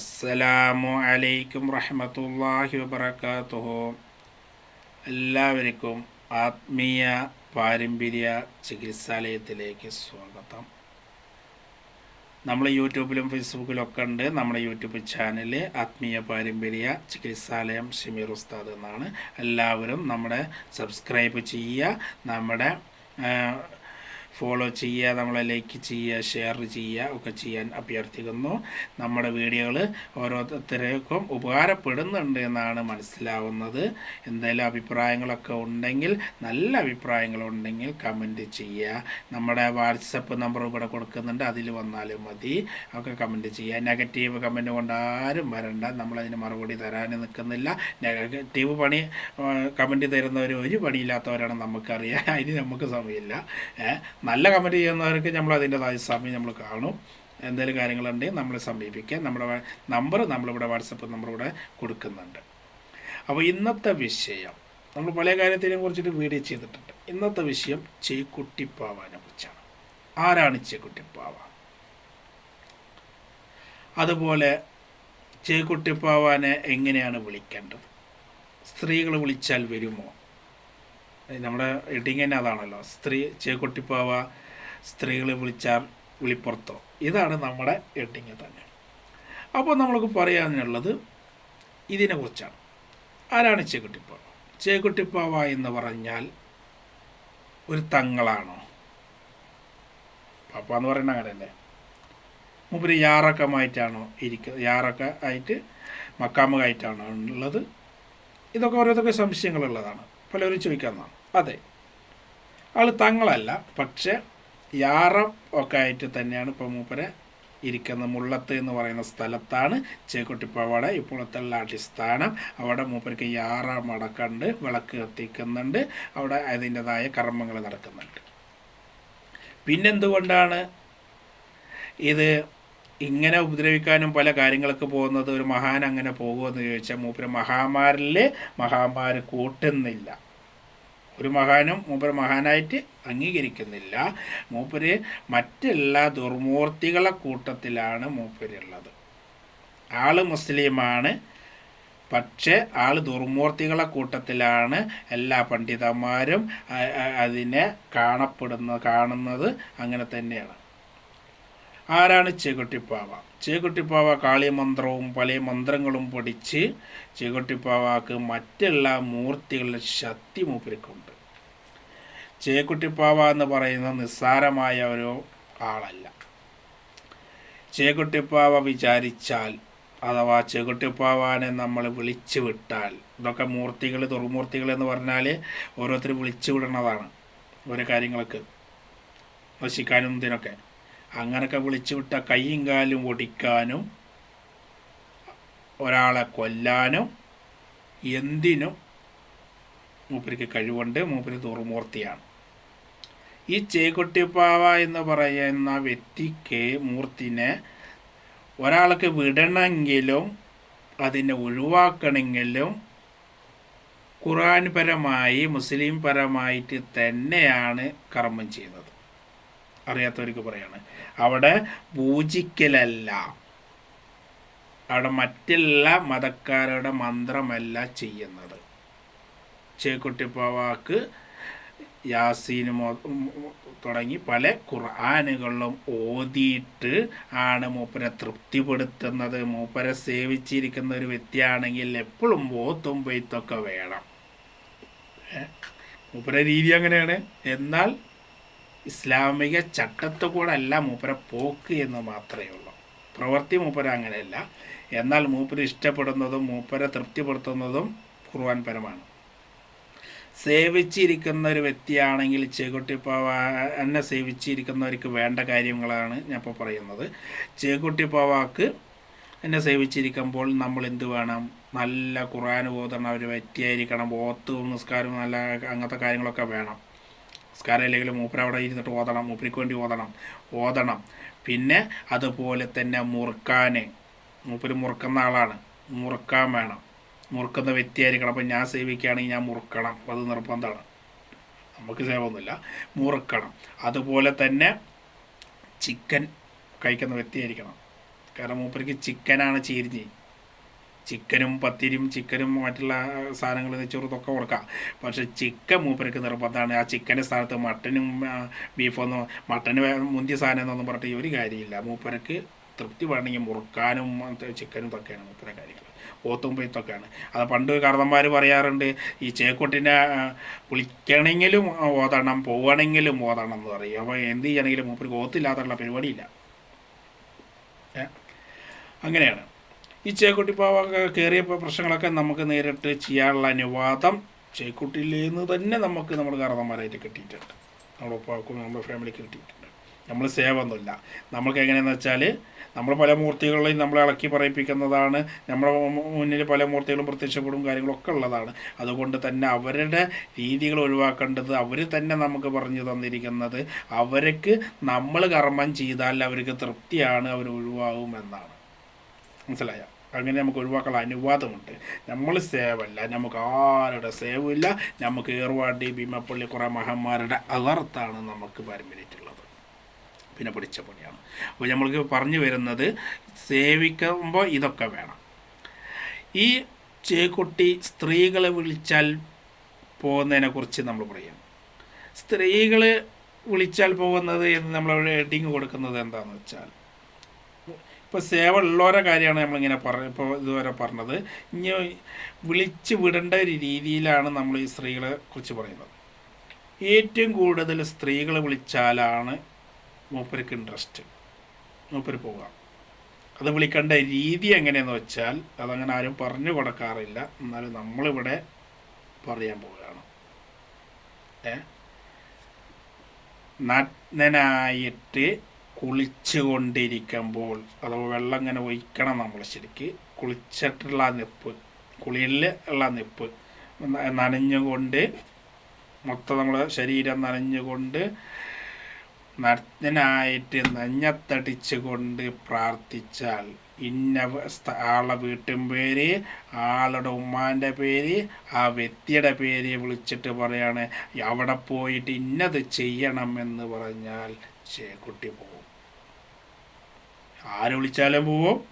അസ്സലാമു അലൈക്കും റഹ്മത്തുള്ളാഹി വബറകാതുഹു. എല്ലാവർക്കും ആത്മീയ പാരമ്പര്യ ചികിത്സാലയത്തിലേക്ക് സ്വാഗതം. നമ്മൾ യൂട്യൂബിലും ഫേസ്ബുക്കിലും ഒക്കെ ഉണ്ട്. നമ്മുടെ യൂട്യൂബ് ചാനൽ ആത്മീയ പാരമ്പര്യ ചികിത്സാലയം ഷമീർ ഉസ്താദ് എന്നാണ്. എല്ലാവരും നമ്മുടെ സബ്സ്ക്രൈബ് ചെയ്യുക. നമ്മുടെ ഫോളോ ചെയ്യുക നമ്മളെ ലൈക്ക് ചെയ്യുക ഷെയർ ചെയ്യുക ഒക്കെ ചെയ്യാൻ അഭ്യർത്ഥിക്കുന്നു. നമ്മുടെ വീഡിയോകൾ ഓരോരുത്തർക്കും ഉപകാരപ്പെടുന്നുണ്ട് എന്നാണ് മനസ്സിലാവുന്നത്. എന്തെങ്കിലും അഭിപ്രായങ്ങളൊക്കെ ഉണ്ടെങ്കിൽ നല്ല അഭിപ്രായങ്ങളുണ്ടെങ്കിൽ കമന്റ് ചെയ്യുക. നമ്മുടെ വാട്സപ്പ് നമ്പർ ഇവിടെ കൊടുക്കുന്നുണ്ട് അതിൽ വന്നാലും മതി. ഒക്കെ കമന്റ് ചെയ്യുക. നെഗറ്റീവ് കമന്റ് കൊണ്ട് ആരും വരണ്ട. നമ്മളതിന് മറുപടി തരാൻ നിൽക്കുന്നില്ല. നെഗറ്റീവ് പണി കമന്റ് തരുന്നവർ ഒരു പണിയില്ലാത്തവരാണ് നമുക്കറിയാം. അതിന് നമുക്ക് സമയമില്ല. നല്ല കമന്റ് ചെയ്യുന്നവർക്ക് നമ്മൾ അതിന്റെതായ സമയം നമ്മൾ കാണും. എന്തെങ്കിലും കാര്യങ്ങളുണ്ടെങ്കിൽ നമ്മളെ സമീപിക്കുക. നമ്മുടെ നമ്പർ നമ്മളിവിടെ വാട്സപ്പ് നമ്മളിവിടെ കൊടുക്കുന്നുണ്ട്. അപ്പോൾ ഇന്നത്തെ വിഷയം നമ്മൾ പല കാര്യത്തിനെ കുറിച്ചിട്ട് വീഡിയോ ചെയ്തിട്ടുണ്ട്. ഇന്നത്തെ വിഷയം ചേക്കുട്ടിപ്പാവാനെ കുറിച്ചാണ്. ആരാണ് ചേക്കുട്ടിപ്പാവ? അതുപോലെ ചേക്കുട്ടിപ്പാവാനെ എങ്ങനെയാണ് വിളിക്കേണ്ടത്? സ്ത്രീകൾ വിളിച്ചാൽ വരുമോ? നമ്മുടെ എഡിങ് തന്നെ അതാണല്ലോ. സ്ത്രീ ചേക്കുട്ടിപ്പാവ സ്ത്രീകളെ വിളിച്ചാൽ വിളിപ്പുറത്തോ. ഇതാണ് നമ്മുടെ എഡിങ് തന്നെ. അപ്പോൾ നമ്മൾക്ക് പറയാനുള്ളത് ഇതിനെക്കുറിച്ചാണ് ആരാണ് ചേക്കുട്ടിപ്പാവ ചേക്കുട്ടിപ്പാവ എന്ന് പറഞ്ഞാൽ ഒരു തങ്ങളാണോ? പാപ്പ എന്ന് പറയുന്ന അങ്ങനെയല്ലേ? മൂപ്പര് യാറക്കമായിട്ടാണോ ഇരിക്കുന്നത് യാറക്ക ആയിട്ട് മക്കാമകായിട്ടാണോ ഉള്ളത്? ഇതൊക്കെ ഓരോരുത്തർക്ക് സംശയങ്ങളുള്ളതാണ്. പലരും ചോദിക്കാവുന്നതാണ്. അതെ. ആൾ തങ്ങളല്ല. പക്ഷെ യാറം ഒക്കെ ആയിട്ട് തന്നെയാണ് ഇപ്പോൾ മൂപ്പരെ ഇരിക്കുന്ന മുള്ളത്ത് എന്ന് പറയുന്ന സ്ഥലത്താണ് ചേക്കുട്ടിപ്പാവാട. ഇപ്പോഴത്തുള്ള അടിസ്ഥാനം അവിടെ മൂപ്പർക്ക് യാറ മടക്കണ്ട് വിളക്ക് കത്തിക്കുന്നുണ്ട്. അവിടെ അതിന്റെതായ കർമ്മങ്ങൾ നടക്കുന്നുണ്ട്. പിന്നെന്തുകൊണ്ടാണ് ഇത് ഇങ്ങനെ ഉപദ്രവിക്കാനും പല കാര്യങ്ങൾക്ക് പോകുന്നത്? ഒരു മഹാൻ അങ്ങനെ പോകുമെന്ന് ചോദിച്ചാൽ മൂപ്പര് മഹാമാരിൽ മഹാമാര് കൂട്ടുന്നില്ല. ഒരു മഹാനും മൂപ്പര് മഹാനായിട്ട് അംഗീകരിക്കുന്നില്ല. മൂപ്പര് മറ്റെല്ലാ ദുർമൂർത്തികളെ കൂട്ടത്തിലാണ് മൂപ്പരുള്ളത്. ആൾ മുസ്ലിമാണ്. പക്ഷേ ആൾ ദുർമൂർത്തികളെ കൂട്ടത്തിലാണ് എല്ലാ പണ്ഡിതന്മാരും അതിനെ കാണപ്പെടുന്ന കാണുന്നത് അങ്ങനെ തന്നെയാണ്. ആരാണ് ചേകുട്ടിപ്പാവ? ചേകുട്ടിപ്പാവ കാളിമന്ത്രവും പല മന്ത്രങ്ങളും പഠിച്ച് ചീകുട്ടിപ്പാവാക്ക് മറ്റെല്ലാ മൂർത്തികളുടെ ശക്തി മൂപ്പരിക്കുണ്ട് ചേക്കുട്ടിപ്പാവ എന്ന് പറയുന്ന നിസ്സാരമായ ഒരു ആളല്ല. ചേക്കുട്ടിപ്പാവ വിചാരിച്ചാൽ അഥവാ ചെകുട്ടിപ്പാവാനെ നമ്മൾ വിളിച്ചു വിട്ടാൽ ഇതൊക്കെ മൂർത്തികൾ ദുർമൂർത്തികൾ എന്ന് പറഞ്ഞാൽ ഓരോരുത്തർ വിളിച്ചു വിടുന്നതാണ് ഓരോ കാര്യങ്ങളൊക്കെ. നശിക്കാനും ഇതിനൊക്കെ. അങ്ങനൊക്കെ വിളിച്ചു വിട്ട കൈയും കാലും ഒടിക്കാനും ഒരാളെ കൊല്ലാനും എന്തിനും മൂപ്പരിക്ക് കഴിവുണ്ട് മൂപ്പര് ദുർമൂർത്തിയാണ്. ഈ ചേക്കുട്ടിപ്പാവ എന്ന് പറയുന്ന വ്യക്തിക്ക് മൂർത്തിനെ ഒരാൾക്ക് വിടണമെങ്കിലും അതിനെ ഒഴിവാക്കണമെങ്കിലും ഖുർആൻ പരമായി മുസ്ലിം പരമായിട്ട് തന്നെയാണ് കർമ്മം ചെയ്യുന്നത്. അറിയാത്തവർക്ക് പറയാണ്. അവിടെ പൂജിക്കലല്ല. അവിടെ മറ്റെല്ലാ മതക്കാരുടെ മന്ത്രമല്ല ചെയ്യുന്നത്. ചേക്കുട്ടിപ്പാവാക്ക് യാസീന് തുടങ്ങി പല ഖുർആാനുകളിലും ഓതിയിട്ട് ആണ് മൂപ്പരെ തൃപ്തിപ്പെടുത്തുന്നത്. മൂപ്പരെ സേവിച്ചിരിക്കുന്ന ഒരു വ്യക്തിയാണെങ്കിൽ എപ്പോഴും ഓത്തും പെയ്ത്തൊക്കെ വേണം? മൂപ്പരെ രീതി അങ്ങനെയാണ്. എന്നാൽ ഇസ്ലാമിക ചട്ടത്തു കൂടെ അല്ല മൂപ്പര പോക്ക് എന്ന് മാത്രമേ ഉള്ളൂ. പ്രവൃത്തി മൂപ്പര അങ്ങനെയല്ല. എന്നാൽ മൂപ്പര് ഇഷ്ടപ്പെടുന്നതും മൂപ്പരെ തൃപ്തിപ്പെടുത്തുന്നതും ഖുർആൻ പരമാണ്. സേവിച്ചിരിക്കുന്ന ഒരു വ്യക്തിയാണെങ്കിൽ ചേകുട്ടിപ്പാവ എന്നെ സേവിച്ചിരിക്കുന്നവർക്ക് വേണ്ട കാര്യങ്ങളാണ് ഞാൻ ഇപ്പോൾ പറയുന്നത്. ചേകുട്ടിപ്പാവാക്ക് എന്നെ സേവിച്ചിരിക്കുമ്പോൾ നമ്മൾ എന്ത് വേണം? നല്ല ഖുർആൻ ഓതണം ഒരു വ്യക്തിയായിരിക്കണം ഓത്തും നിസ്കാരവും നല്ല അങ്ങനത്തെ കാര്യങ്ങളൊക്കെ വേണം. നിസ്കാരം ഇല്ലെങ്കിൽ മൂപ്പർ അവിടെ ഇരുന്നിട്ട് ഓതണം മൂപ്പരിക്ക് വേണ്ടി ഓതണം ഓതണം. പിന്നെ അതുപോലെ തന്നെ മുറുക്കാൻ മൂപ്പര് മുറുക്കുന്ന ആളാണ്. മുറുക്കാൻ വേണം. മുറുക്കുന്ന വ്യക്തിയായിരിക്കണം. അപ്പം ഞാൻ സേവിക്കുകയാണെങ്കിൽ ഞാൻ മുറുക്കണം. അത് നിർബന്ധമാണ്. നമുക്ക് സേവൊന്നുമില്ല മുറുക്കണം. അതുപോലെ തന്നെ ചിക്കൻ കഴിക്കുന്ന വ്യക്തിയായിരിക്കണം. കാരണം മൂപ്പരിക്ക് ചിക്കനാണ് ചീരിഞ്ഞ് ചിക്കനും പത്തിരിയും ചിക്കനും മറ്റുള്ള സാധനങ്ങൾ നെച്ചോറത്തൊക്കെ കൊടുക്കാം. പക്ഷെ ചിക്കൻ മൂപ്പർക്ക് നിർബന്ധമാണ്. ആ ചിക്കന്റെ സ്ഥാനത്ത് മട്ടനും ബീഫൊന്നും മട്ടന് മുന്തിയ സാധനം എന്നൊന്നും പറഞ്ഞിട്ട് ഒരു കാര്യമില്ല. മൂപ്പർക്ക് തൃപ്തി വേണമെങ്കിൽ മുറുക്കാനും ചിക്കനും തൊക്കെയാണ് മൂപ്പരെ കാര്യങ്ങൾ. ഓത്തും പെയ്ത്തൊക്കെയാണ് അത് പണ്ട് കർന്നന്മാർ പറയാറുണ്ട് ഈ ചേക്കുട്ടിനെ വിളിക്കണമെങ്കിലും ഓതണം പോവണമെങ്കിലും ഓതണം എന്ന് പറയും. അപ്പോൾ എന്ത് ചെയ്യണമെങ്കിലും മൂപ്പർക്ക് ഓത്തില്ലാത്തുള്ള പരിപാടിയില്ല. അങ്ങനെയാണ്. ഈ ചേക്കുട്ടി പാവ കയറിയ പ്രശ്നങ്ങളൊക്കെ നമുക്ക് നേരിട്ട് ചെയ്യാനുള്ള അനുവാദം ചേക്കുട്ടിയിലേന്ന് തന്നെ നമുക്ക് നമ്മുടെ കാരണന്മാരായിട്ട് കിട്ടിയിട്ടുണ്ട്. നമ്മുടെ ഉപ്പാക്കും നമ്മുടെ ഫാമിലിക്ക് കിട്ടിയിട്ടുണ്ട്. നമ്മൾ സേവൊന്നുമില്ല. നമ്മൾക്ക് എങ്ങനെയാണെന്ന് വെച്ചാൽ നമ്മൾ പല മൂർത്തികളെയും നമ്മളെ ഇളക്കി പറയിപ്പിക്കുന്നതാണ്. നമ്മുടെ മുന്നിൽ പല മൂർത്തികളും പ്രത്യക്ഷപ്പെടും കാര്യങ്ങളൊക്കെ ഉള്ളതാണ്. അതുകൊണ്ട് തന്നെ അവരുടെ രീതികൾ ഒഴിവാക്കേണ്ടത് അവർ തന്നെ നമുക്ക് പറഞ്ഞു തന്നിരിക്കുന്നത് അവർക്ക് നമ്മൾ കർമ്മം ചെയ്താൽ അവർക്ക് തൃപ്തിയാണ് അവർ ഒഴിവാകും എന്നാണ്. മനസ്സിലായോ? അങ്ങനെ നമുക്ക് ഒഴിവാക്കാൻ അനുവാദമുണ്ട്. നമ്മൾ സേവല്ല. നമുക്ക് ആരുടെ സേവില്ല? നമുക്ക് ഏർവാടി ഭീമപ്പള്ളി കുറേ മഹന്മാരുടെ അലർത്താണ് നമുക്ക് പാരമ്പര്യമായിട്ടുള്ളത് പിന്നെ പിടിച്ച പണിയാണ്. അപ്പോൾ നമ്മൾക്ക് പറഞ്ഞു വരുന്നത് സേവിക്കുമ്പോൾ ഇതൊക്കെ വേണം. ഈ ചേക്കുട്ടി സ്ത്രീകളെ വിളിച്ചാൽ പോകുന്നതിനെക്കുറിച്ച് നമ്മൾ പറയാം. സ്ത്രീകൾ വിളിച്ചാൽ പോകുന്നത് എന്ന് നമ്മൾ ഹെഡിങ് കൊടുക്കുന്നത് എന്താണെന്ന് വെച്ചാൽ ഇപ്പോൾ സേവ ഉള്ളവരെ കാര്യമാണ് നമ്മളിങ്ങനെ പറഞ്ഞ ഇപ്പോൾ ഇതുവരെ പറഞ്ഞത്. ഇനി വിളിച്ച് വിടേണ്ട ഒരു രീതിയിലാണ് നമ്മൾ ഈ സ്ത്രീകളെ കുറിച്ച് പറയുന്നത്. ഏറ്റവും കൂടുതൽ സ്ത്രീകൾ വിളിച്ചാലാണ് മൂപ്പർക്ക് ഇൻട്രസ്റ്റ് മൂപ്പര് പോവുക. അത് വിളിക്കേണ്ട രീതി എങ്ങനെയെന്ന് വെച്ചാൽ അതങ്ങനെ ആരും പറഞ്ഞു കൊടുക്കാറില്ല. എന്നാലും നമ്മളിവിടെ പറയാൻ പോവുകയാണ്. ഏ? നഗ്നനായിട്ട് കുളിച്ചു കൊണ്ടിരിക്കുമ്പോൾ അഥവാ വെള്ളം ഇങ്ങനെ ഒഴിക്കണം നമ്മൾ ശരിക്ക്. കുളിച്ചിട്ടുള്ള നിപ്പ് കുളിയിൽ ഉള്ള നിപ്പ് നനഞ്ഞുകൊണ്ട് മൊത്തം നമ്മളെ ശരീരം നനഞ്ഞുകൊണ്ട് നഗ്നനായിട്ട് നഞ്ഞത്തടിച്ചു കൊണ്ട് പ്രാർത്ഥിച്ചാൽ ഇന്ന ആളെ വീട്ടും പേര് ആളുടെ ഉമ്മാന്റെ പേര് ആ വ്യക്തിയുടെ പേര് വിളിച്ചിട്ട് പറയാണ് അവിടെ പോയിട്ട് ഇന്നത് ചെയ്യണം എന്ന് പറഞ്ഞാൽ ചേക്കുട്ടി പോവും. ആര് വിളിച്ചാലും പോവും.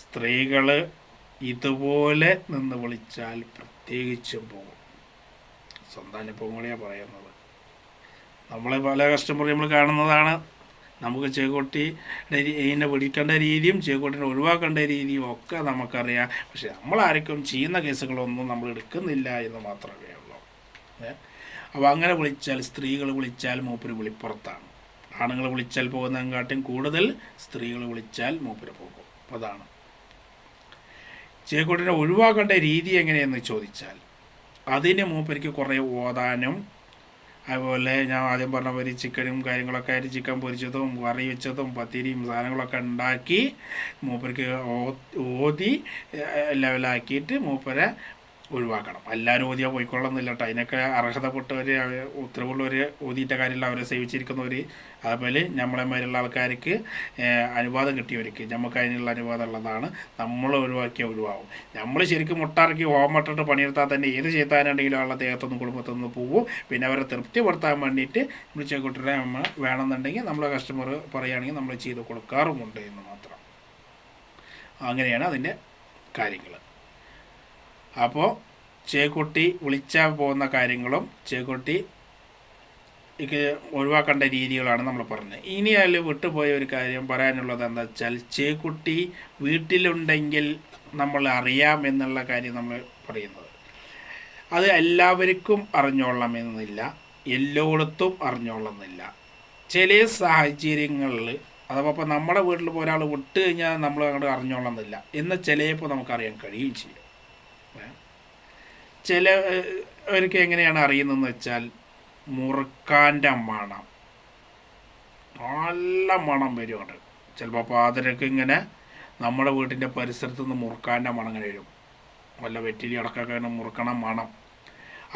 സ്ത്രീകൾ ഇതുപോലെ നിന്ന് വിളിച്ചാൽ പ്രത്യേകിച്ചും പോകും സ്വന്തം അനുഭവങ്ങളെയാണ് പറയുന്നത്. നമ്മൾ പല കസ്റ്റമർ നമ്മൾ കാണുന്നതാണ്. നമുക്ക് ചേക്കോട്ടിയുടെ ഇതിനെ വിളിക്കേണ്ട രീതിയും ചേക്കോട്ടിനെ ഒഴിവാക്കേണ്ട രീതിയും ഒക്കെ നമുക്കറിയാം. പക്ഷെ നമ്മളാർക്കും ചെയ്യുന്ന കേസുകളൊന്നും നമ്മൾ എടുക്കുന്നില്ല എന്ന് മാത്രമേ ഉള്ളൂ. അപ്പോൾ അങ്ങനെ വിളിച്ചാൽ സ്ത്രീകൾ വിളിച്ചാൽ മൂപ്പര് വിളിപ്പുറത്താണ്. ആണുങ്ങൾ വിളിച്ചാൽ പോകുന്നതിനെക്കാട്ടും കൂടുതൽ സ്ത്രീകൾ വിളിച്ചാൽ മൂപ്പര് പോകും. അപ്പോൾ അതാണ്. ചേക്കോട്ടിനെ ഒഴിവാക്കേണ്ട രീതി എങ്ങനെയെന്ന് ചോദിച്ചാൽ അതിന് മൂപ്പരിക്ക് കുറേ ഓതാനും അതുപോലെ ഞാൻ ആദ്യം പറഞ്ഞ പോലെ ചിക്കനും കാര്യങ്ങളൊക്കെ ആയിട്ട് ചിക്കൻ പൊരിച്ചതും കറി വെച്ചതും പത്തിരിയും സാധനങ്ങളൊക്കെ ഉണ്ടാക്കി മൂപ്പർക്ക് ഓതി ലെവലാക്കിയിട്ട് മൂപ്പരെ ഒഴിവാക്കണം. എല്ലാവരും ഓതിയാൽ പോയിക്കൊള്ളുന്നില്ല കേട്ടോ അതിനൊക്കെ അർഹതപ്പെട്ടവർ ഉത്തരവുള്ളവർ ഓതിയിട്ട കാര്യമില്ല. അവരെ സേവിച്ചിരിക്കുന്നവർ അതുപോലെ നമ്മളെ മേലുള്ള ആൾക്കാർക്ക് അനുവാദം കിട്ടിയവർക്ക്. നമുക്ക് അതിനുള്ള അനുവാദം ഉള്ളതാണ്. നമ്മൾ ഒഴിവാക്കിയ ഒഴിവാകും നമ്മൾ ശരിക്കും മുട്ടാർക്ക് ഹോമട്ടിട്ട് പണിയെടുത്താൽ തന്നെ ഏത് ചെയ്താനുണ്ടെങ്കിലും ആളുടെ ദേഹത്തൊന്നും നിന്ന് പോവും. പിന്നെ അവരെ തൃപ്തിപ്പെടുത്താൻ വേണ്ടിയിട്ട് നമ്മൾ ചേക്കുട്ടിനെ നമ്മൾ വേണമെന്നുണ്ടെങ്കിൽ നമ്മളെ കസ്റ്റമർ പറയുകയാണെങ്കിൽ നമ്മൾ ചെയ്ത് കൊടുക്കാറുമുണ്ട് എന്ന് മാത്രം. അങ്ങനെയാണ് അതിന്റെ കാര്യങ്ങൾ അപ്പോൾ ചേക്കുട്ടി വിളിച്ചാൽ പോകുന്ന കാര്യങ്ങളും ചേക്കുട്ടി ഒഴിവാക്കേണ്ട രീതികളാണ് നമ്മൾ പറഞ്ഞത്. ഇനി അതിൽ വിട്ടുപോയ ഒരു കാര്യം പറയാനുള്ളത് എന്താ വെച്ചാൽ ചേക്കുട്ടി വീട്ടിലുണ്ടെങ്കിൽ നമ്മൾ അറിയാം എന്നുള്ള കാര്യം നമ്മൾ പറയുന്നത്. അത് എല്ലാവർക്കും അറിഞ്ഞോളണമെന്നില്ല എല്ലായിടത്തും അറിഞ്ഞോളണമെന്നില്ല ചില സാഹചര്യങ്ങളിൽ അഥവാ ഇപ്പോൾ നമ്മുടെ വീട്ടിൽ ഒരാൾ വിട്ട് കഴിഞ്ഞാൽ നമ്മൾ അങ്ങോട്ട് അറിഞ്ഞോളണമെന്നില്ല എന്ന് ചിലപ്പോൾ നമുക്കറിയാൻ കഴിയുകയും ചെയ്യും? ചില അവർക്ക് എങ്ങനെയാണ് അറിയുന്നതെന്ന് വെച്ചാൽ മുറുക്കാന്റെ മണം. നല്ല മണം വരുമുണ്ട് ചിലപ്പോൾ പാതിരക്ക് ഇങ്ങനെ നമ്മുടെ വീട്ടിന്റെ പരിസരത്ത് നിന്ന് മുറുക്കാന്റെ മണം ഇങ്ങനെ വരും. വല്ല വെറ്റിലി അടക്കമൊക്കെ ഇങ്ങനെ മുറുക്കണം മണം.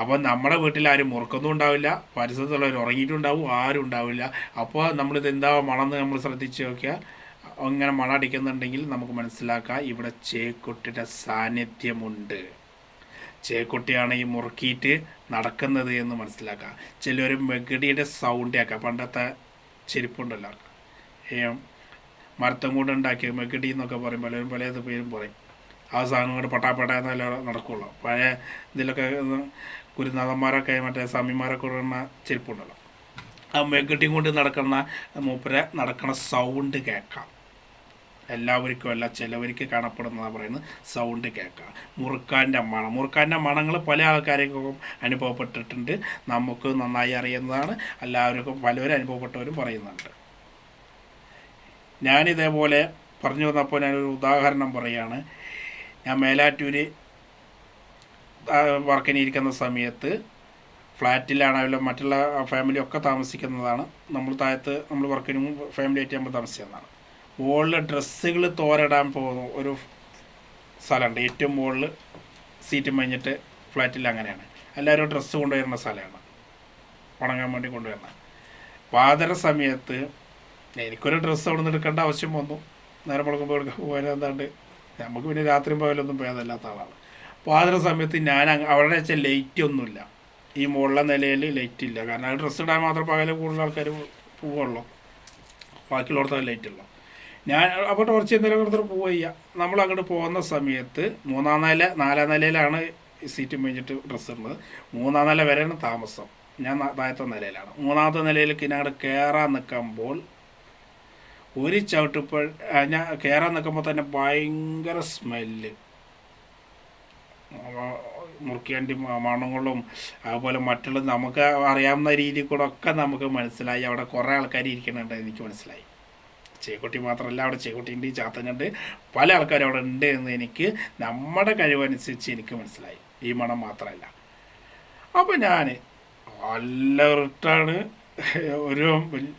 അപ്പോൾ നമ്മുടെ വീട്ടിൽ ആരും മുറുക്കൊന്നും ഉണ്ടാവില്ല. പരിസരത്തുള്ളവർ ഉറങ്ങിയിട്ടുണ്ടാവും ആരും ഉണ്ടാവില്ല. അപ്പോൾ നമ്മളിത് എന്താ മണം എന്ന് നമ്മൾ ശ്രദ്ധിച്ച് നോക്കിയാൽ അങ്ങനെ മണം അടിക്കുന്നുണ്ടെങ്കിൽ നമുക്ക് മനസ്സിലാക്കാം ഇവിടെ ചേക്കുട്ടിയുടെ സാന്നിധ്യമുണ്ട്. ചേക്കുട്ടിയാണ് ഈ മുറുക്കിയിട്ട് നടക്കുന്നത് എന്ന് മനസ്സിലാക്കാം ചിലർ മെഗടിയുടെ സൗണ്ട് ആക്കാം പണ്ടത്തെ ചെരുപ്പുണ്ടല്ലോ. മരത്തം കൊണ്ട് ഉണ്ടാക്കിയ മെഗഡി എന്നൊക്കെ പറയും പലരും പല പേരും പറയും. ആ സാധനം കൊണ്ട് പട്ടാപ്പട്ട എന്നല്ല നടക്കുള്ളൂ. പഴയ ഇതിലൊക്കെ ഗുരുനാഥന്മാരൊക്കെ മറ്റേ സ്വാമിമാരൊക്കെ ഇടുന്ന ചെരുപ്പുണ്ടല്ലോ. ആ മെഗഡിയും കൊണ്ട് നടക്കുന്ന മൂപ്പരെ നടക്കുന്ന സൗണ്ട് കേൾക്കാം. എല്ലാവർക്കും അല്ല ചിലവർക്ക് കാണപ്പെടുന്നതാണ് പറയുന്നത് സൗണ്ട് കേൾക്കുക മുറുക്കാന്റെ മണം. മുറുക്കാന്റെ മണങ്ങൾ പല ആൾക്കാർക്കും അനുഭവപ്പെട്ടിട്ടുണ്ട്. നമുക്ക് നന്നായി അറിയുന്നതാണ്. എല്ലാവർക്കും പലവരും അനുഭവപ്പെട്ടവരും പറയുന്നുണ്ട്. ഞാനിതേപോലെ പറഞ്ഞു വന്നപ്പോൾ ഞാനൊരു ഉദാഹരണം പറയുകയാണ്. ഞാൻ മേലാറ്റൂർ വർക്കിനിരിക്കുന്ന സമയത്ത് ഫ്ലാറ്റിലാണെങ്കിലും മറ്റുള്ള ഫാമിലി ഒക്കെ താമസിക്കുന്നതാണ്. നമ്മൾ താഴത്ത് നമ്മൾ വർക്കിനും ഫാമിലി ആയിട്ട് നമ്മൾ താമസിക്കുന്നതാണ്. മുകളിൽ ഡ്രസ്സുകൾ തോരടാൻ പോകുന്ന ഒരു സ്ഥലമുണ്ട്. ഏറ്റവും മുകളിൽ സീറ്റ് മഞ്ഞിട്ട് ഫ്ലാറ്റിൽ അങ്ങനെയാണ്. എല്ലാവരും ഡ്രസ്സ് കൊണ്ടുവരുന്ന സ്ഥലമാണ്. ഉണങ്ങാൻ വേണ്ടി കൊണ്ടുവരുന്ന. പാതര സമയത്ത് എനിക്കൊരു ഡ്രസ്സ് അവിടെ നിന്ന് എടുക്കേണ്ട ആവശ്യം വന്നു. നേരം മുളക്കുമ്പോൾ എടുക്കാൻ എന്താണ്ട് നമുക്ക് പിന്നെ രാത്രിയും പോയാലൊന്നും ഭേദമില്ലാത്ത ആളാണ്. പാതര സമയത്ത് ഞാൻ അവിടെ വെച്ചാൽ ലൈറ്റ് ഒന്നുമില്ല. ഈ മുകളിലെ നിലയിൽ ലൈറ്റ് ഇല്ല. കാരണം ഡ്രസ്സ് ഇടാൻ മാത്രം പകലും കൂടുതൽ ആൾക്കാർ പോവുള്ളൂ ബാക്കിയുള്ളടത്ത് ലൈറ്റ് ഉള്ളൂ. ഞാൻ അപ്പോൾ ടോർച്ച് എന്തെങ്കിലും കൊടുത്തിട്ട് പോവുക നമ്മൾ അങ്ങോട്ട് പോകുന്ന സമയത്ത് മൂന്നാം നില നാലാം നിലയിലാണ് സീറ്റ് മേഞ്ഞിട്ട് ഡ്രസ്സ് ഇടുന്നത്. മൂന്നാം നില വരെയാണ് താമസം. ഞാൻ താഴത്തെ നിലയിലാണ്. മൂന്നാമത്തെ നിലയിലേക്ക് ഞാൻ അങ്ങോട്ട് കയറാൻ നിൽക്കുമ്പോൾ ഒരു ചവിട്ടിപ്പോൾ ഞാൻ കയറാൻ നിൽക്കുമ്പോൾ തന്നെ ഭയങ്കര സ്മെല്ല് മുറുക്കിയാണ്ടി മണങ്ങളും അതുപോലെ മറ്റുള്ള നമുക്ക് അറിയാവുന്ന രീതിയിൽ കൂടെ ഒക്കെ നമുക്ക് മനസ്സിലായി. അവിടെ കുറേ ആൾക്കാർ ഇരിക്കുന്നുണ്ട് എനിക്ക് മനസ്സിലായി. ചേക്കുട്ടി മാത്രമല്ല അവിടെ ചേക്കുട്ടിയുണ്ട് ചാത്തനുണ്ട് പല ആൾക്കാരും അവിടെ ഉണ്ട് എന്ന് എനിക്ക് നമ്മുടെ കഴിവനുസരിച്ച് എനിക്ക് മനസ്സിലായി. ഈ മണം മാത്രമല്ല. അപ്പോൾ ഞാൻ നല്ല റിട്ടാണ് ഒരു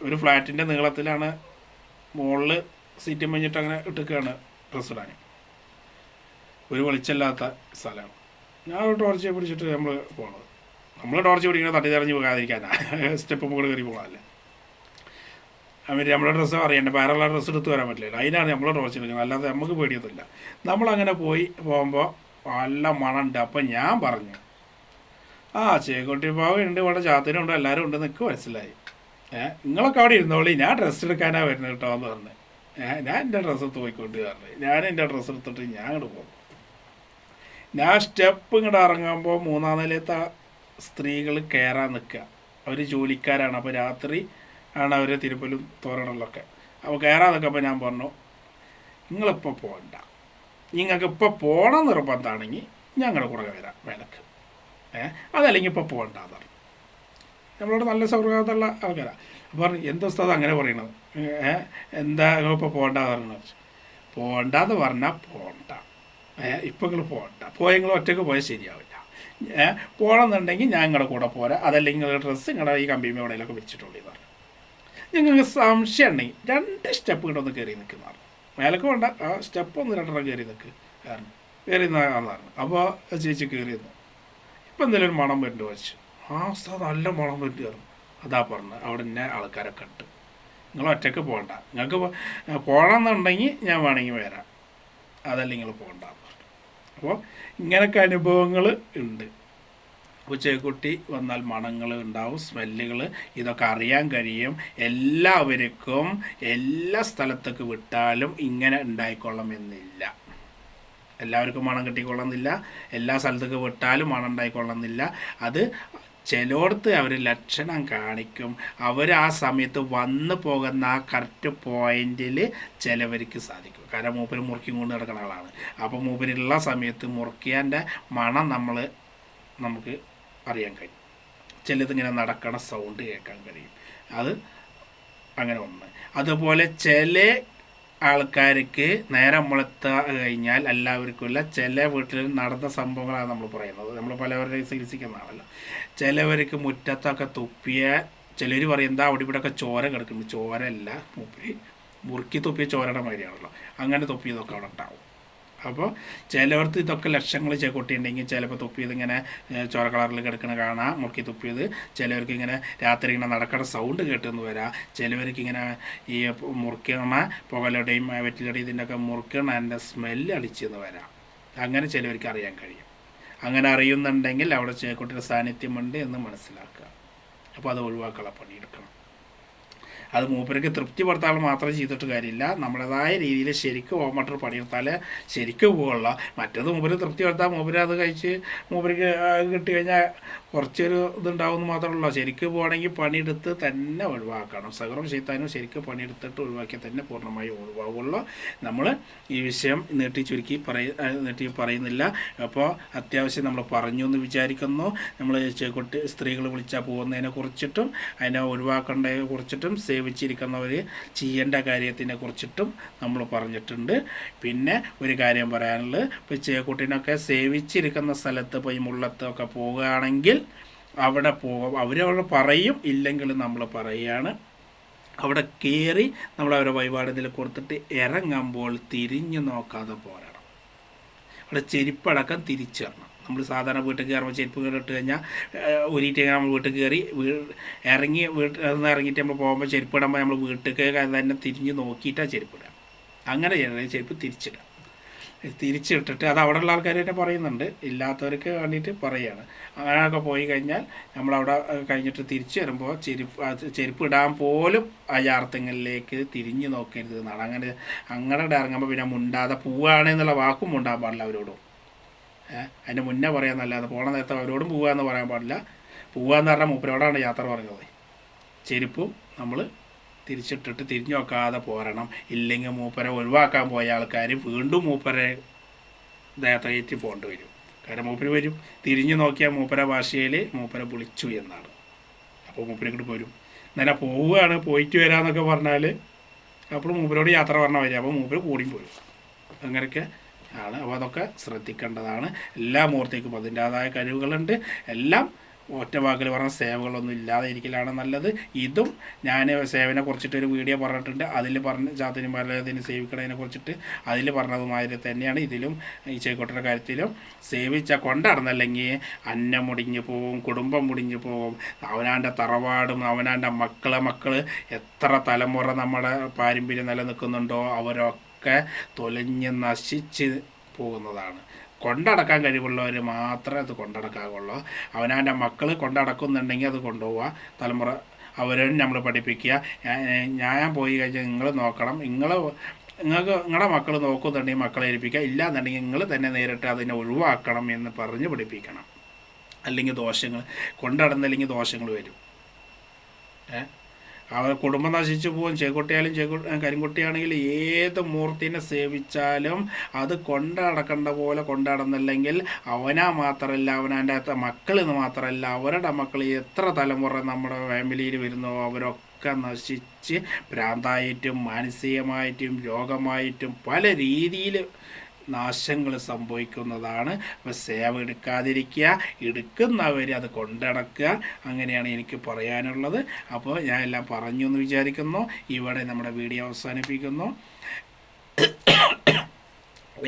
ഒരു ഫ്ലാറ്റിന്റെ നീളത്തിലാണ് മുകളിൽ സീറ്റ് മഞ്ഞിട്ട് അങ്ങനെ ഇട്ടിക്കുകയാണ് ഡ്രസ്സ് ഇടാൻ. ഒരു വെളിച്ചമില്ലാത്ത സ്ഥലമാണ്. ഞാൻ ടോർച്ച് പിടിച്ചിട്ട് നമ്മൾ പോകണത് നമ്മൾ ടോർച്ച് പിടിക്കണ തട്ടി തെറിഞ്ഞ് പോകാതിരിക്കാനാണ് സ്റ്റെപ്പ് മുകളിൽ കയറി പോകാനല്ലേ അവർ നമ്മളെ ഡ്രസ്സ് അറിയണ്ട വേറെയുള്ള ഡ്രസ്സ് എടുത്ത് വരാൻ പറ്റില്ല അതിനാണ് നമ്മൾ ഡ്രസ്സ് എടുക്കുന്നത്. അല്ലാതെ നമുക്ക് പേടിയൊന്നുമില്ല. നമ്മളങ്ങനെ പോയി പോകുമ്പോൾ നല്ല മണമുണ്ട്. അപ്പം ഞാൻ പറഞ്ഞു ആ ചേക്കുട്ടി പാവ ഉണ്ട് ഇവിടെ ചാത്തനും ഉണ്ട് എല്ലാവരും ഉണ്ട് നിൽക്ക് മനസ്സിലായി. ഏഹ് നിങ്ങളൊക്കെ അവിടെ ഇരുന്നോളി. ഞാൻ ഡ്രസ്സ് എടുക്കാനാണ് വരുന്നത് കേട്ടോ എന്ന് പറഞ്ഞു. ഏഹ് ഞാൻ എന്റെ ഡ്രസ്സ് തൂയിക്കൊണ്ട് പറഞ്ഞു. ഞാൻ എന്റെ ഡ്രസ്സ് എടുത്തിട്ട് ഞാൻ അങ്ങോട്ട് പോകും ഞാൻ സ്റ്റെപ്പ് ഇങ്ങോട്ട് ഇറങ്ങുമ്പോൾ മൂന്നാം നിലയത്തെ സ്ത്രീകൾ കയറാൻ നിൽക്കുക. അവർ ജോലിക്കാരാണ്. അപ്പോൾ രാത്രി ആണ് അവർ തിരുപ്പലും തോരണങ്ങളിലൊക്കെ അപ്പോൾ കയറാതൊക്കെ അപ്പോൾ ഞാൻ പറഞ്ഞു നിങ്ങളിപ്പോൾ പോകണ്ട നിങ്ങൾക്ക് ഇപ്പോൾ പോകണം നിർബന്ധമാണെങ്കിൽ ഞങ്ങളുടെ കൂടെ വരാം വിലക്ക്. ഏ? അതല്ലെങ്കിൽ ഇപ്പോൾ പോകണ്ട പറഞ്ഞു. നമ്മളോട് നല്ല സൗഹൃദമുള്ള ആൾക്കാരാണ് അപ്പോൾ പറഞ്ഞു എന്താ ഉസ്താദ് അങ്ങനെ പറയണത്? ഏ? എന്താ ഇപ്പോൾ പോകണ്ടെന്ന് പറഞ്ഞു. പോകണ്ടെന്ന് പറഞ്ഞാൽ പോകണ്ട ഏ? ഇപ്പം നിങ്ങൾ പോകണ്ട പോയ നിങ്ങൾ ഒറ്റയ്ക്ക് പോയാൽ ശരിയാവില്ല. ഏ? പോകണമെന്നുണ്ടെങ്കിൽ ഞാൻ നിങ്ങളുടെ കൂടെ പോരാ. അതല്ലെങ്കിൽ നിങ്ങളുടെ ഡ്രസ്സ് നിങ്ങളുടെ ഈ കമ്പിമ എവിടെയെങ്കിലൊക്കെ വെച്ചിട്ടുള്ളൂ എന്ന് പറഞ്ഞു. നിങ്ങൾക്ക് സംശയം ഉണ്ടെങ്കിൽ രണ്ട് സ്റ്റെപ്പ് കിട്ടൊന്ന് കയറി നിൽക്കുന്നതാണ് മേലൊക്കെ വേണ്ട ആ സ്റ്റെപ്പ് ഒന്ന് രണ്ടെണ്ണം കയറി നിൽക്ക് കാരണം കയറി നിന്നാന്ന് അപ്പോൾ ചേച്ചി കയറി നിന്നു. ഇപ്പം എന്തെങ്കിലും ഒരു മണം വരുന്നുണ്ട് വെച്ച്. ആ സ്ഥലം നല്ല മണം വരുന്നു അതാ പറഞ്ഞത്. അവിടെ തന്നെ ആൾക്കാരൊക്കെ ഉണ്ട് നിങ്ങൾ ഒറ്റയ്ക്ക് പോകണ്ട നിങ്ങൾക്ക് പോകണമെന്നുണ്ടെങ്കിൽ ഞാൻ വേണമെങ്കിൽ വരാം. അതല്ല നിങ്ങൾ പോകണ്ട അപ്പോൾ ഇങ്ങനൊക്കെ അനുഭവങ്ങൾ ഉണ്ട്. അപ്പോൾ ചേക്കുട്ടി വന്നാൽ മണങ്ങൾ ഉണ്ടാവും സ്മെല്ലുകൾ ഇതൊക്കെ അറിയാൻ കഴിയും. എല്ലാവർക്കും എല്ലാ സ്ഥലത്തേക്ക് വിട്ടാലും ഇങ്ങനെ ഉണ്ടായിക്കൊള്ളണമെന്നില്ല എല്ലാവർക്കും മണം കിട്ടിക്കൊള്ളുന്നില്ല എല്ലാ സ്ഥലത്തേക്ക് വിട്ടാലും മണം ഉണ്ടായിക്കൊള്ളുന്നില്ല അത് ചിലയിടത്ത് അവർ ലക്ഷണം കാണിക്കും. അവർ ആ സമയത്ത് വന്നു പോകുന്ന ആ കറക്റ്റ് പോയിന്റിൽ ചിലവർക്ക് സാധിക്കും. കാരണം മൂപ്പര് മുറുക്കി കൊണ്ട് നടക്കുന്ന ആളാണ്. അപ്പോൾ മൂപ്പരുള്ള സമയത്ത് മുറുക്കിയാന്റെ മണം നമ്മൾ നമുക്ക് അറിയാൻ കഴിയും. ചിലത് ഇങ്ങനെ നടക്കണ സൗണ്ട് കേൾക്കാൻ കഴിയും. അത് അങ്ങനെ ഒന്ന്. അതുപോലെ ചില ആൾക്കാർക്ക് നേരെ മുളത്ത കഴിഞ്ഞാൽ എല്ലാവർക്കും ഇല്ല ചില വീട്ടിൽ നടന്ന സംഭവങ്ങളാണ് നമ്മൾ പറയുന്നത്. നമ്മൾ പലവരുടെയും ചികിത്സിക്കുന്നതാണല്ലോ ചിലവർക്ക് മുറ്റത്തൊക്കെ തുപ്പിയ ചിലർ പറയും എന്താ അവിടെ ഇവിടെ ഒക്കെ ചോര കിടക്കുന്നു? ചോരല്ല മുപ്പി മുറുക്കി തുപ്പിയ ചോരയുടെ മാതിരിയാണല്ലോ. അങ്ങനെ തുപ്പിയതൊക്കെ അവിടെ ഉണ്ടാവും. അപ്പോൾ ചിലവർക്ക് ഇതൊക്കെ ലക്ഷങ്ങൾ ചെക്കൊട്ടിയുണ്ടെങ്കിൽ ചിലപ്പോൾ തുപ്പിയത് ഇങ്ങനെ ചോര കളറിൽ കിടക്കണ കാണാം മുറുക്കി തുപ്പിയത്. ചിലവർക്ക് ഇങ്ങനെ രാത്രി ഇങ്ങനെ നടക്കണ സൗണ്ട് കേട്ടെന്ന് വരാം. ചിലവർക്ക് ഇങ്ങനെ ഈ മുറുക്കണ പുകലയുടെയും വെറ്റിലയുടെയും ഇതിന്റെയൊക്കെ മുറുക്കണ എന്റെ സ്മെല്ല് അടിച്ചെന്ന് വരാം. അങ്ങനെ ചിലവർക്ക് അറിയാൻ കഴിയും. അങ്ങനെ അറിയുന്നുണ്ടെങ്കിൽ അവിടെ ചേക്കുട്ടിയുടെ സാന്നിധ്യമുണ്ട് എന്ന് മനസ്സിലാക്കുക. അപ്പോൾ അത് ഒഴിവാക്കാനുള്ള പണിയെടുക്കണം. അത് മൂപ്പർക്ക് തൃപ്തിപ്പെടുത്താൻ മാത്രം ചെയ്തിട്ട് കാര്യമില്ല. നമ്മുടേതായ രീതിയിൽ ശരിക്കും ഓമട്ടർ പണിയെടുത്താൽ ശരിക്കും പോകുള്ള മറ്റേത് മൂപ്പര് തൃപ്തിപ്പെടുത്താൽ മൂപ്പര് അത് കഴിച്ച് മൂപ്പർക്ക് കിട്ടി കഴിഞ്ഞാൽ കുറച്ചൊരു ഇതുണ്ടാവും എന്ന് മാത്രമല്ല ശരിക്കും പോകണമെങ്കിൽ പണിയെടുത്ത് തന്നെ ഒഴിവാക്കണം. സഹറും ചെയ്താനും ശരിക്കും പണിയെടുത്തിട്ട് ഒഴിവാക്കിയാൽ തന്നെ പൂർണമായി ഒഴിവാകുള്ളൂ നമ്മൾ ഈ വിഷയം നീട്ടി ചുരുക്കി പറയ നീട്ടി പറയുന്നില്ല. അപ്പോൾ അത്യാവശ്യം നമ്മൾ പറഞ്ഞു എന്ന് വിചാരിക്കുന്നു. നമ്മൾ കുട്ടി സ്ത്രീകൾ വിളിച്ചാൽ പോകുന്നതിനെ കുറിച്ചിട്ടും അതിനെ ഒഴിവാക്കേണ്ടതിനെ കുറിച്ചിട്ടും സേവിച്ചിരിക്കുന്നവർ ചെയ്യേണ്ട കാര്യത്തിനെ കുറിച്ചിട്ടും നമ്മൾ പറഞ്ഞിട്ടുണ്ട്. പിന്നെ ഒരു കാര്യം പറയാനുള്ളത്. ഇപ്പോൾ ചേക്കുട്ടീനൊക്കെ സേവിച്ചിരിക്കുന്ന സ്ഥലത്ത് പോയി മുള്ളത്തൊക്കെ പോവുകയാണെങ്കിൽ അവിടെ പോകും അവരവിടെ പറയും ഇല്ലെങ്കിൽ നമ്മൾ പറയുകയാണ് അവിടെ കയറി നമ്മൾ അവരെ വഴിപാടിൽ കൊടുത്തിട്ട് ഇറങ്ങുമ്പോൾ തിരിഞ്ഞു നോക്കാതെ പോരണം. അവിടെ ചെരുപ്പടക്കം തിരിച്ചിടണം നമ്മൾ സാധാരണ വീട്ടിൽ കയറുമ്പോൾ ചെരുപ്പ് ഇട്ട് കഴിഞ്ഞാൽ ഊരിയിട്ട് നമ്മൾ വീട്ടിൽ കയറി ഇറങ്ങി വീട്ടിൽ നിന്ന് ഇറങ്ങിയിട്ട് നമ്മൾ പോകുമ്പോൾ ചെരുപ്പിടുമ്പോൾ നമ്മൾ വീട്ടിൽ തന്നെ തിരിഞ്ഞ് നോക്കിയിട്ടാണ് ചെരുപ്പിടുക അങ്ങനെ ചെരുപ്പ് തിരിച്ചിടുക. തിരിച്ചിട്ടിട്ട് അത് അവിടെയുള്ള ആൾക്കാർ തന്നെ പറയുന്നുണ്ട്. ഇല്ലാത്തവർക്ക് വേണ്ടിയിട്ട് പറയുകയാണ്. അങ്ങനെയൊക്കെ പോയി കഴിഞ്ഞാൽ നമ്മളവിടെ കഴിഞ്ഞിട്ട് തിരിച്ചു വരുമ്പോൾ ചെരുപ്പ് ചെരുപ്പ് ഇടാൻ പോലും അയാർത്ഥങ്ങളിലേക്ക് തിരിഞ്ഞു നോക്കരുത് എന്നാണ്. അങ്ങനെ അങ്ങനെ ഇറങ്ങുമ്പോൾ പിന്നെ മുണ്ടാതെ പോവുകയാണ് എന്നുള്ള വാക്കും മുണ്ടാൻ പാടില്ല അവരോടും. അതിന് മുന്നേ പറയാന്നല്ലാതെ പോണ നേരത്തെ അവരോടും പോവുക എന്ന് പറയാൻ പാടില്ല. പോവുക എന്ന് പറഞ്ഞാൽ മൂപ്പരോടാണ് യാത്ര പറയുന്നത് ചെരുപ്പും നമ്മൾ തിരിച്ചിട്ടിട്ട് തിരിഞ്ഞു നോക്കാതെ പോരണം. ഇല്ലെങ്കിൽ മൂപ്പരെ ഒഴിവാക്കാൻ പോയ ആൾക്കാർ വീണ്ടും മൂപ്പരെ ദേഹത്തേറ്റ് പോകേണ്ടി വരും. കാരണം മൂപ്പര് വരും. തിരിഞ്ഞു നോക്കിയാൽ മൂപ്പര ഭാഷയിൽ മൂപ്പരെ വിളിച്ചു എന്നാണ്. അപ്പോൾ മൂപ്പര് ഇങ്ങോട്ട് പോരും എന്നാൽ പോവുകയാണ്. പോയിട്ട് വരാമെന്നൊക്കെ പറഞ്ഞാൽ അപ്പോൾ മൂപ്പരോട് യാത്ര പറഞ്ഞാൽ വരിക അപ്പോൾ മൂപ്പര് കൂടിയും പോരും. അങ്ങനെയൊക്കെ ആണ്. അപ്പോൾ അതൊക്കെ ശ്രദ്ധിക്കേണ്ടതാണ്. എല്ലാ മൂർത്തിക്കും അതിന്റേതായ കഴിവുകളുണ്ട്. എല്ലാം ഒറ്റ വാക്കിൽ പറഞ്ഞ സേവകളൊന്നും ഇല്ലാതെ ഇരിക്കലാണ് നല്ലത്. ഇതും ഞാൻ സേവനെ കുറിച്ചിട്ട് ഒരു വീഡിയോ പറഞ്ഞിട്ടുണ്ട്. അതിൽ പറഞ്ഞ ജാതിനിമാരതിനെ സേവിക്കണതിനെ കുറിച്ചിട്ട് അതിൽ പറഞ്ഞതുമാതിരി തന്നെയാണ് ഇതിലും ഈ ചേക്കോട്ടയുടെ കാര്യത്തിലും സേവിച്ച കൊണ്ടടന്നല്ലെങ്കിൽ അന്നം മുടിഞ്ഞു പോവും കുടുംബം മുടിഞ്ഞു പോവും. അവനാന്റെ തറവാടും അവനാന്റെ മക്കളെ മക്കൾ എത്ര തലമുറ നമ്മുടെ പാരമ്പര്യം നിലനിൽക്കുന്നുണ്ടോ അവരൊക്കെ തൊലഞ്ഞ് നശിച്ച് പോകുന്നതാണ്. കൊണ്ടടക്കാൻ കഴിവുള്ളവർ മാത്രമേ അത് കൊണ്ടടക്കാവുള്ളൂ. അവനവന്റെ മക്കൾ കൊണ്ടടക്കുന്നുണ്ടെങ്കിൽ അത് കൊണ്ടുപോവുക തലമുറ അവരും നമ്മൾ പഠിപ്പിക്കുക. ഞാൻ പോയി കഴിഞ്ഞാൽ നിങ്ങൾ നോക്കണം. നിങ്ങൾ നിങ്ങൾക്ക് നിങ്ങളുടെ മക്കൾ നോക്കുന്നുണ്ടെങ്കിൽ മക്കളെ ഏൽപ്പിക്കുക. ഇല്ലാന്നുണ്ടെങ്കിൽ നിങ്ങൾ തന്നെ നേരിട്ട് അതിനെ ഒഴിവാക്കണം എന്ന് പറഞ്ഞ് പഠിപ്പിക്കണം. അല്ലെങ്കിൽ ദോഷങ്ങൾ കൊണ്ടടന്നില്ലെങ്കിൽ ദോഷങ്ങൾ വരും. ഏഹ് അവർ കുടുംബം നശിച്ചു പോകും. ചേക്കുട്ടിയാലും ചേക്കു കരിങ്കുട്ടിയാണെങ്കിൽ ഏത് മൂർത്തിനെ സേവിച്ചാലും അത് കൊണ്ടടക്കേണ്ട പോലെ കൊണ്ടടന്നില്ലെങ്കിൽ അവനാ മാത്രമല്ല അവനാന്റെ അകത്ത് മക്കളെന്ന് മാത്രമല്ല അവരുടെ മക്കൾ എത്ര തലമുറ നമ്മുടെ ഫാമിലിയിൽ വരുന്നോ അവരൊക്കെ നശിച്ച് ഭ്രാന്തായിട്ടും മാനസികമായിട്ടും രോഗമായിട്ടും പല രീതിയിൽ നാശങ്ങൾ സംഭവിക്കുന്നതാണ്. അപ്പോൾ സേവ എടുക്കാതിരിക്കുക എടുക്കുന്നവർ അത് കൊണ്ടടക്കുക. അങ്ങനെയാണ് എനിക്ക് പറയാനുള്ളത്. അപ്പോൾ ഞാൻ എല്ലാം പറഞ്ഞു എന്ന് വിചാരിക്കുന്നു ഇവിടെ നമ്മുടെ വീഡിയോ അവസാനിപ്പിക്കുന്നു.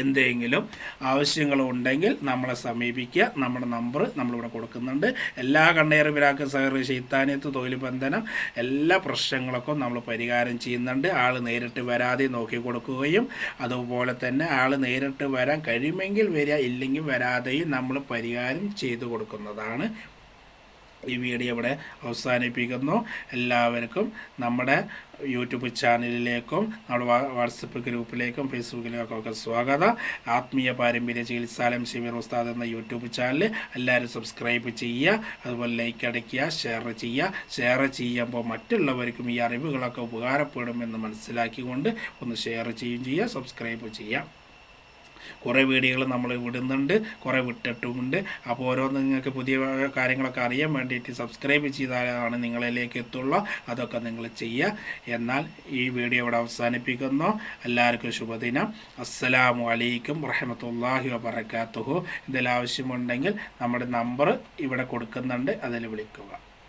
എന്തെങ്കിലും ആവശ്യങ്ങളുണ്ടെങ്കിൽ നമ്മളെ സമീപിക്കുക. നമ്മുടെ നമ്പർ നമ്മളിവിടെ കൊടുക്കുന്നുണ്ട്. എല്ലാ കണ്ണേറും വിരാക്ക് സഹറി ശൈത്താനിയത്ത് തൊഴിൽ ബന്ധനം എല്ലാ പ്രശ്നങ്ങളൊക്കെ നമ്മൾ പരിഹാരം ചെയ്യുന്നുണ്ട്. ആൾ നേരിട്ട് വരാതെ നോക്കി കൊടുക്കുകയും അതുപോലെ തന്നെ ആൾ നേരിട്ട് വരാൻ കഴിയുമെങ്കിൽ വരിക ഇല്ലെങ്കിൽ വരാതെയും നമ്മൾ പരിഹാരം ചെയ്തു കൊടുക്കുന്നതാണ് ഈ വീഡിയോ ഇവിടെ അവസാനിപ്പിക്കുന്നു. എല്ലാവർക്കും നമ്മുടെ യൂട്യൂബ് ചാനലിലേക്കും നമ്മുടെ വാട്സപ്പ് ഗ്രൂപ്പിലേക്കും ഫേസ്ബുക്കിലേക്കും ഒക്കെ സ്വാഗതം. ആത്മീയ പാരമ്പര്യ ചികിത്സാലയം ഷിമീർ ഉസ്താദ് എന്ന യൂട്യൂബ് ചാനൽ എല്ലാവരും സബ്സ്ക്രൈബ് ചെയ്യുക അതുപോലെ ലൈക്ക് അടയ്ക്കുക ഷെയർ ചെയ്യുക. ഷെയർ ചെയ്യുമ്പോൾ മറ്റുള്ളവർക്കും ഈ അറിവുകളൊക്കെ ഉപകാരപ്പെടുമെന്ന് മനസ്സിലാക്കിക്കൊണ്ട് ഒന്ന് ഷെയർ ചെയ്യുകയും ചെയ്യുക സബ്സ്ക്രൈബ് ചെയ്യുക. കുറേ വീഡിയോകൾ നമ്മൾ വിടുന്നുണ്ട് കുറേ വിട്ടിട്ടുമുണ്ട്. അപ്പോൾ ഓരോന്ന് നിങ്ങൾക്ക് പുതിയ കാര്യങ്ങളൊക്കെ അറിയാൻ വേണ്ടിയിട്ട് സബ്സ്ക്രൈബ് ചെയ്താലാണ് നിങ്ങളിലേക്ക് എത്തുള്ളൂ. അതൊക്കെ നിങ്ങൾ ചെയ്യുക എന്നാൽ ഈ വീഡിയോ ഇവിടെ അവസാനിപ്പിക്കുന്നു. എല്ലാവർക്കും ശുഭദിനം. അസ്സലാമു അലൈക്കും വറഹമത്തല്ലാഹി വബർക്കാത്തുഹു ആവശ്യമുണ്ടെങ്കിൽ നമ്മുടെ നമ്പർ ഇവിടെ കൊടുക്കുന്നുണ്ട്. അതിൽ വിളിക്കുക.